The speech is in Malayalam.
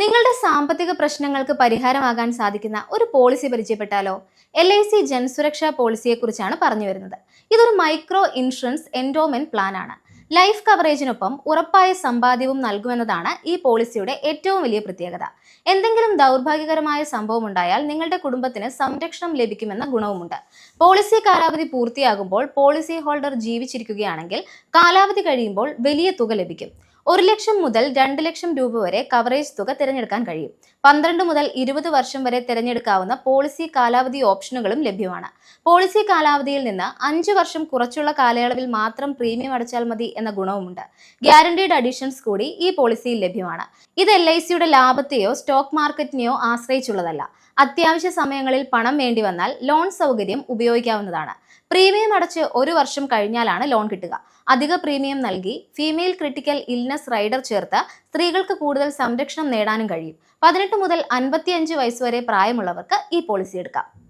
നിങ്ങളുടെ സാമ്പത്തിക പ്രശ്നങ്ങൾക്ക് പരിഹാരമാകാൻ സാധിക്കുന്ന ഒരു പോളിസി പരിചയപ്പെട്ടാലോ? എൽ ഐ സി ജൻസുരക്ഷാ പോളിസിയെ കുറിച്ചാണ് പറഞ്ഞു വരുന്നത്. ഇതൊരു മൈക്രോ ഇൻഷുറൻസ് എൻഡോമെന്റ് പ്ലാൻ ആണ്. ലൈഫ് കവറേജിനൊപ്പം ഉറപ്പായ സമ്പാദ്യവും നൽകുമെന്നതാണ് ഈ പോളിസിയുടെ ഏറ്റവും വലിയ പ്രത്യേകത. എന്തെങ്കിലും ദൗർഭാഗ്യകരമായ സംഭവം ഉണ്ടായാൽ നിങ്ങളുടെ കുടുംബത്തിന് സംരക്ഷണം ലഭിക്കുമെന്ന ഗുണവുമുണ്ട്. പോളിസി കാലാവധി പൂർത്തിയാകുമ്പോൾ പോളിസി ഹോൾഡർ ജീവിച്ചിരിക്കുകയാണെങ്കിൽ കാലാവധി കഴിയുമ്പോൾ വലിയ തുക ലഭിക്കും. ഒരു ലക്ഷം മുതൽ രണ്ട് ലക്ഷം രൂപ വരെ കവറേജ് തുക തിരഞ്ഞെടുക്കാൻ കഴിയും. പന്ത്രണ്ട് മുതൽ ഇരുപത് വർഷം വരെ തിരഞ്ഞെടുക്കാവുന്ന പോളിസി കാലാവധി ഓപ്ഷനുകളും ലഭ്യമാണ്. പോളിസി കാലാവധിയിൽ നിന്ന് അഞ്ച് വർഷം കുറച്ചുള്ള കാലയളവിൽ മാത്രം പ്രീമിയം അടച്ചാൽ മതി എന്ന ഗുണവുമുണ്ട്. ഗ്യാരണ്ടീഡ് അഡീഷൻസ് കൂടി ഈ പോളിസിയിൽ ലഭ്യമാണ്. ഇത് എൽ ഐ സിയുടെ ലാഭത്തെയോ സ്റ്റോക്ക് മാർക്കറ്റിനെയോ ആശ്രയിച്ചുള്ളതല്ല. അത്യാവശ്യ സമയങ്ങളിൽ പണം വേണ്ടി വന്നാൽ ലോൺ സൗകര്യം ഉപയോഗിക്കാവുന്നതാണ്. പ്രീമിയം അടച്ച് ഒരു വർഷം കഴിഞ്ഞാലാണ് ലോൺ കിട്ടുക. അധിക പ്രീമിയം നൽകി ഫീമെയിൽ ക്രിട്ടിക്കൽ ഇൽനസ് റൈഡർ ചേർത്ത് സ്ത്രീകൾക്ക് കൂടുതൽ സംരക്ഷണം നേടാനും കഴിയും. പതിനെട്ട് മുതൽ അൻപത്തിയഞ്ച് വയസ്സ് വരെ പ്രായമുള്ളവർക്ക് ഈ പോളിസി എടുക്കാം.